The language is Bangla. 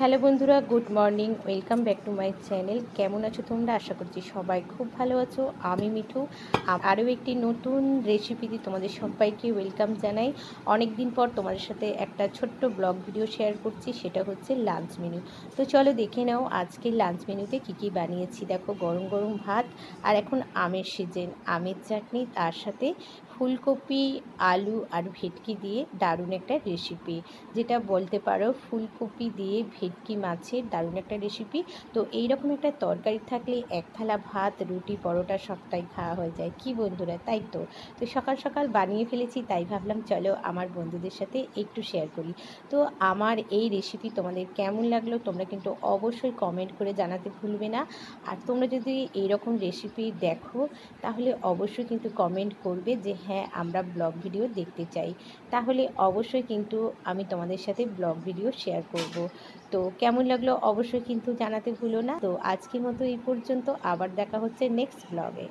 হ্যালো বন্ধুরা, good morning, welcome back to my channel. কেমন আছো তোমরা? আশা করছি সবাই খুব ভালো আছো। আমি মিঠু। আরও একটি নতুন রেসিপিতে তোমাদের সবাইকে ওয়েলকাম জানাই। অনেক দিন পর তোমাদের সাথে একটা ছোট্ট ব্লগ ভিডিও শেয়ার করছি, সেটা হচ্ছে লাঞ্চ মেনু তো চলো দেখে নাও আজকে লাঞ্চ মেনুতে কী কী বানিয়েছি। দেখো গরম গরম ভাত আর এখন আমের সিজন, আমের চাটনি, তার সাথে ফুলকপি, আলু আর ভেটকি দিয়ে দারুণ একটা রেসিপি যেটা বলতে পারো, ফুলকপি দিয়ে ভেটকি মাছের দারুণ একটা রেসিপি তো এই রকম একটা তরকারি থাকলে এক থালা ভাত, রুটি, পরোটা সবটাই খাওয়া হয়ে যায়। কি বন্ধুরা, তাই তো? তো সকাল সকাল বানিয়ে ফেলেছি, তাই ভাবলাম চলো আমার বন্ধুদের সাথে একটু শেয়ার করি। তো আমার এই রেসিপি তোমাদের কেমন লাগল তোমরা কিন্তু অবশ্যই কমেন্ট করে জানাতে ভুলবে না। আর তোমরা যদি এইরকম রেসিপি দেখো, তাহলে অবশ্যই কিন্তু কমেন্ট করবে যে হ্যাঁ আমরা ব্লগ ভিডিও দেখতে চাই। তাহলে অবশ্যই কিন্তু আমি তোমাদের সাথে ব্লগ ভিডিও শেয়ার করব। তো কেমন লাগল অবশ্যই কিন্তু জানাতে ভুলো না। তো আজকের মতো এই পর্যন্ত। আবার দেখা হচ্ছে নেক্সট ব্লগে